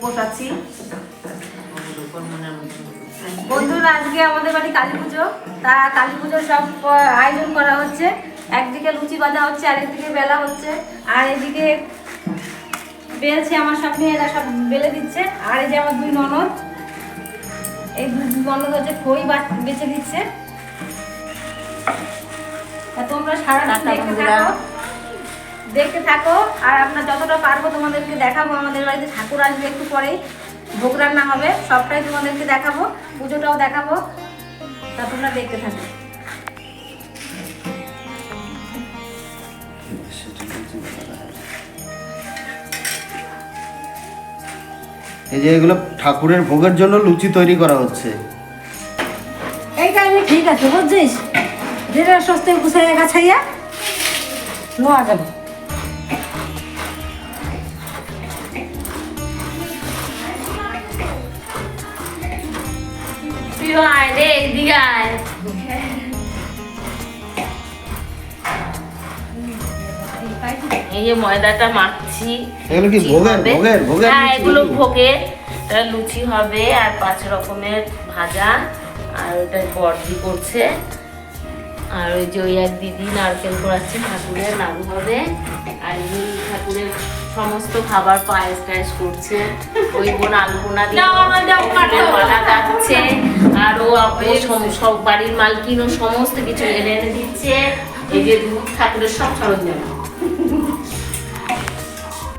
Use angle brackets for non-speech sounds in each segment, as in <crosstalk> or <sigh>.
উপোস আছি বন্ধুরা আজকে আমাদের বাড়ি কালী পুজো। তা কালী পুজোর সব আয়োজন করা হচ্ছে। একদিকে লুচি বাঁধা হচ্ছে আরেকদিকে বেলা হচ্ছে। আর এদিকে বেলছে আমার সব মেয়েরা সব বেলে দিচ্ছে। আর এই যে আমার দুই ননদ এই দুই ননদ হচ্ছে খই বেছে দিচ্ছে তা তোমরা টাটা দেখতে থাকো। দেখতে থাকো আর আমরা যতটা পারব তোমাদেরকে দেখাবো আমাদের বাড়িতে ঠাকুর আসবে একটু পরেই। ভোগ রান্না হবে সবটাই তোমাদেরকে দেখাবো পুজোটাও দেখাবো তা তোমরা দেখতে থাকো। এই যে এগুলো ঠাকুরের ভোগের জন্য লুচি তৈরি করা হচ্ছে। এই টাইমে ঠিক আছে বুঝছিস? যেটা সস্তে গুছাইয়া গাছাইয়া নোয়া যাবে। তুই আয় রে এদিকে আয়। এই যে ময়দাটা মাখছি এগুলো কি ভোগের- ভোগের- ভোগের হ্যাঁ এগুলো ভোগের এটা লুচি হবে আর পাঁচ রকমের ভাজা। আর ওটা বর্দি করছে। আর ওই যে ওই এক দিদি নারকেল করাচ্ছে ঠাকুরের নাড়ু হবে। আর এই ঠাকুরের সমস্ত খাবার পায়েস টায়েস করছে। ওই বোন আলু বোনা দিয়ে সব বাড়ির মালকিন ও সমস্ত কিছু এনে এনে দিচ্ছে। এই যে দুধ ঠাকুরের সব সরঞ্জাম।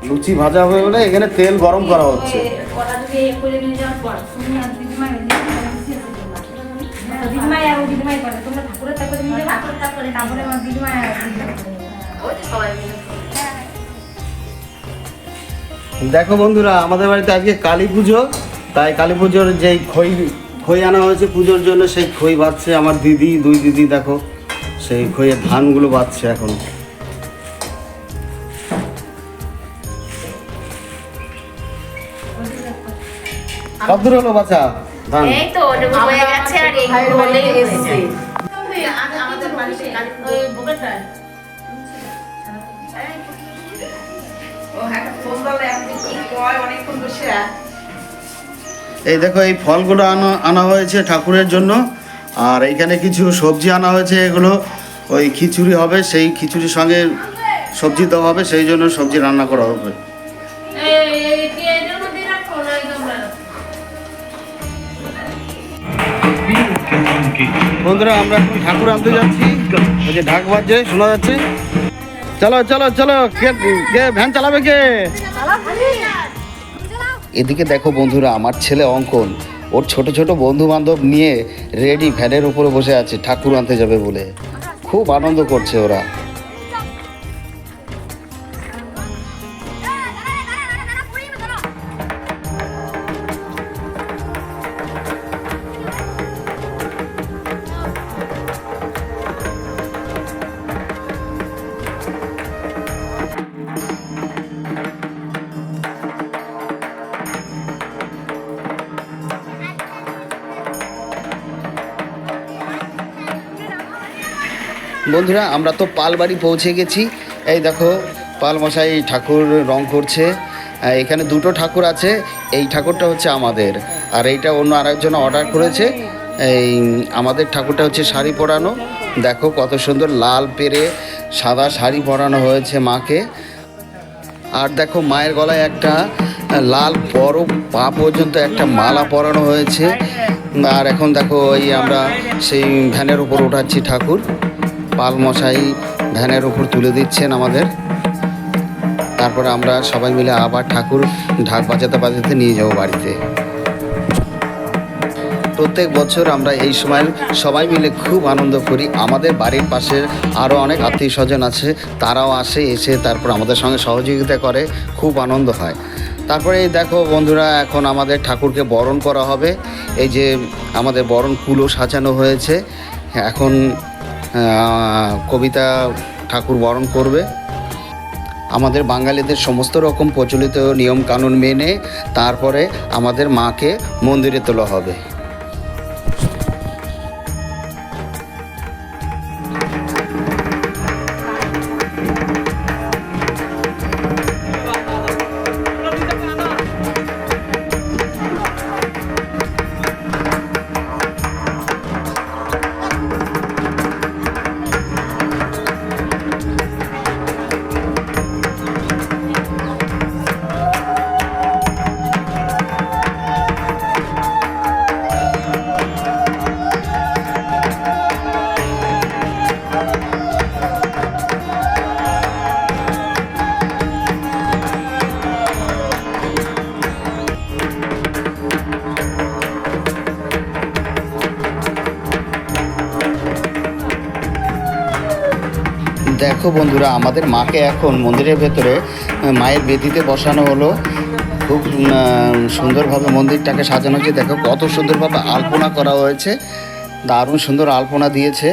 লুচি ভাজা হবে বলে এখানে তেল গরম করা হচ্ছে। যে সবাই মিলে। দেখো বন্ধুরা আমাদের বাড়িতে আজকে কালী পুজো। তাই কালী পুজোর যেই খই খই আনা হয়েছে পুজোর জন্য সেই খই বাঁচছে আমার দিদি দুই দিদি দেখো। সেই খইয়ের ধানগুলো বাঁচছে এখন। কত দূর হলো বাচ্চা ধান। এই তো ওটা হয়ে গেছে আর এই হলেই হয়েছে আমাদের বাড়িতে কালী পুজো ওই বুকেটা এই দেখো, এই ফলগুলো আনা আনা হয়েছে ঠাকুরের জন্য। আর এইখানে কিছু সবজি আনা হয়েছে, এগুলো ওই খিচুড়ি হবে, সেই খিচুড়ির সঙ্গে সবজি দেওয়া হবে, সেই জন্য সবজি রান্না করা হবে। বন্ধুরা, আমরা এখন ঠাকুর আনতে যাচ্ছি। ওই যে ঢাক বাজছে, শোনা যাচ্ছে। চলো চলো চলো, কে কে, ভ্যান চালাবে কে? এদিকে দেখো বন্ধুরা, আমার ছেলে অঙ্কন, ওর ছোট ছোট বন্ধু বান্ধব নিয়ে রেডি ভ্যানের উপরে বসে আছে, ঠাকুর আনতে যাবে বলে। খুব আনন্দ করছে ওরা। বন্ধুরা, আমরা তো পালবাড়ি পৌঁছে গেছি। এই দেখো পাল মশাই ঠাকুর রং করছে। এখানে দুটো ঠাকুর আছে, এই ঠাকুরটা হচ্ছে আমাদের। আর এইটা অন্য আরেকজন অর্ডার করেছে। এই, আমাদের ঠাকুরটা হচ্ছে শাড়ি পরানো। দেখো কত সুন্দর লাল পেরে সাদা শাড়ি পরানো হয়েছে মাকে। আর দেখো মায়ের গলায় একটা লাল বড় পা পর্যন্ত একটা মালা পরানো হয়েছে। আর এখন দেখো এই আমরা সেই ভ্যানের উপর উঠাচ্ছি ঠাকুর। পাল মশাই ভ্যানের উপর তুলে দিচ্ছেন আমাদের। তারপরে আমরা সবাই মিলে আবার ঠাকুর ঢাক বাজাতে বাজাতে নিয়ে যাব বাড়িতে। প্রত্যেক বছর আমরা এই সময় সবাই মিলে খুব আনন্দ করি। আমাদের বাড়ির পাশে আরও অনেক আত্মীয় স্বজন আছে, তারাও আসে, এসে তারপর আমাদের সঙ্গে সহযোগিতা করে, খুব আনন্দ হয়। তারপরে এই দেখো বন্ধুরা, এখন আমাদের ঠাকুরকে বরণ করা হবে। এই যে আমাদের বরণ কুলো সাজানো হয়েছে, এখন কবিতা ঠাকুর বরণ করবে। আমাদের বাঙালিদের সমস্ত রকম প্রচলিত নিয়ম কানুন মেনে তারপরে আমাদের মাকে মন্দিরে তোলা হবে। দেখো বন্ধুরা, আমাদের মাকে এখন মন্দিরের ভেতরে মায়ের বেদিতে বসানো হলো। খুব সুন্দরভাবে মন্দিরটাকে সাজানো হয়েছে। দেখো কত সুন্দরভাবে আলপনা করা হয়েছে। দারুণ সুন্দর আলপনা দিয়েছে।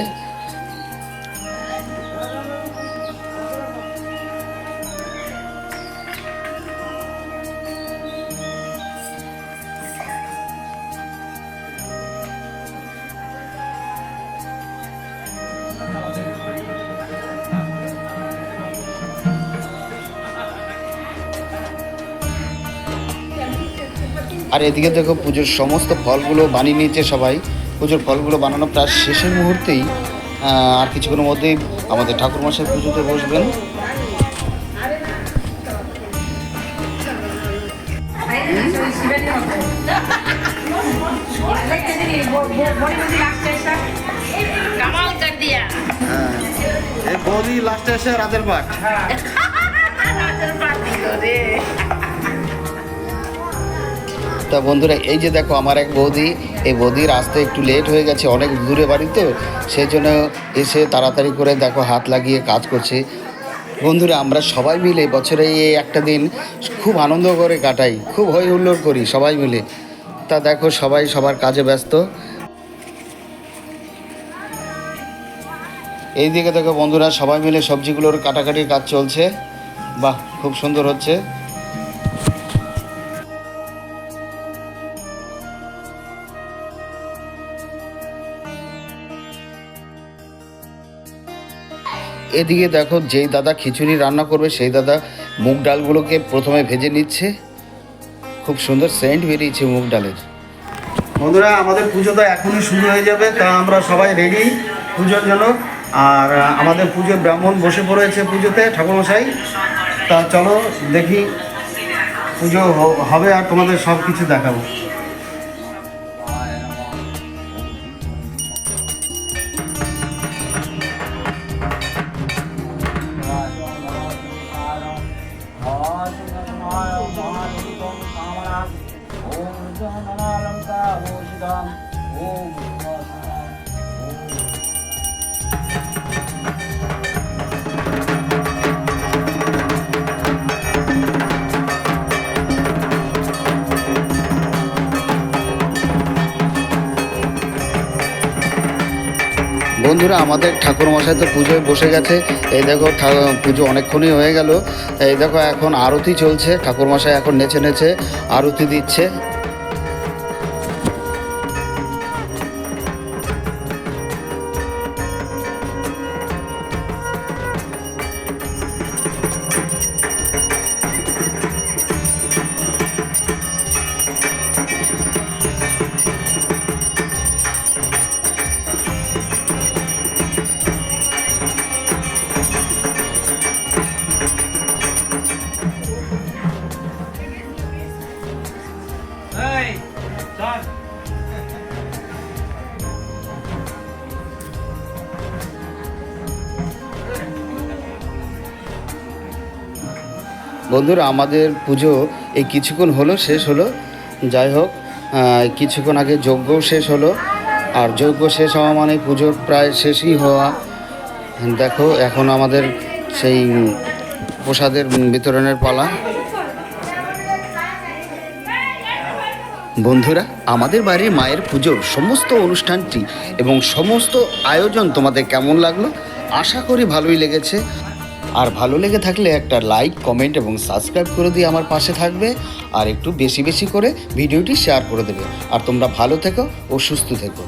আর এদিকে দেখো পুজোর সমস্ত ফলগুলো বানিয়ে নিয়েছে সবাই। পুজোর ফলগুলো বানানো প্রায় শেষের মুহূর্তেই আর কিছুক্ষণের মধ্যেই আমাদের ঠাকুর ঠাকুরমশাই পুজোতে বসবেন। কামাল কর দিয়া হ্যাঁ। এই বৌদি লাস্টে এসে রাতের পাট <laughs> রাতের করে তা বন্ধুরা, এই যে দেখো আমার এক বৌদি, এই বৌদির আসতে একটু লেট হয়ে গেছে, অনেক দূরে বাড়ি তো সেই জন্য এসে তাড়াতাড়ি করে দেখো হাত লাগিয়ে কাজ করছে। বন্ধুরা, আমরা সবাই মিলে বছরে এই একটা দিন খুব আনন্দ করে কাটাই, খুব হই হুল্লোড় করি সবাই মিলে। তা দেখো সবাই সবার কাজে ব্যস্ত। এই দিকে দেখো বন্ধুরা, সবাই মিলে সবজিগুলোর কাটাকাটির কাজ চলছে। বাহ, খুব সুন্দর হচ্ছে। এদিকে দেখো, যেই দাদা খিচুড়ি রান্না করবে, সেই দাদা মুগ ডালগুলোকে প্রথমে ভেজে নিচ্ছে। খুব সুন্দর সেন্ট বেরিয়েছে মুগ ডালের। বন্ধুরা, আমাদের পুজো তো এখনই শুরু হয়ে যাবে, তা আমরা সবাই রেডি পুজোর জন্য। আর আমাদের পুজো ব্রাহ্মণ বসে পড়েছে পুজোতে, ঠাকুরমশাই। তা চলো দেখি পুজো হবে আর তোমাদের সব কিছু দেখাবো। 오늘도 하나 남다. 오시감 오구만 뭐. বন্ধুরা, আমাদের ঠাকুর মশাই তো পুজোয় বসে গেছে। এই দেখো পুজো অনেকক্ষণই হয়ে গেল। এই দেখো, এখন আরতি চলছে। ঠাকুর মশাই এখন নেচে নেচে আরতি দিচ্ছে। বন্ধুরা, আমাদের পুজো এই কিছুক্ষণ হলো, শেষ হলো। যাই হোক কিছুক্ষণ আগে যজ্ঞও শেষ হলো। আর যজ্ঞ শেষ হওয়া মানে পুজোর প্রায় শেষই হওয়া। দেখো, এখন আমাদের সেই প্রসাদের বিতরণের পালা। বন্ধুরা, আমাদের বাড়ির মায়ের পুজোর সমস্ত অনুষ্ঠানটি এবং সমস্ত আয়োজন তোমাদের কেমন লাগল? আশা করি ভালোই লেগেছে। আর ভালো লেগে থাকলে একটা লাইক কমেন্ট এবং সাবস্ক্রাইব করে দিয়ে আমার পাশে থাকবে। আর একটু বেশি বেশি করে ভিডিওটি শেয়ার করে দেবে। আর তোমরা ভালো থেকো ও সুস্থ থেকো।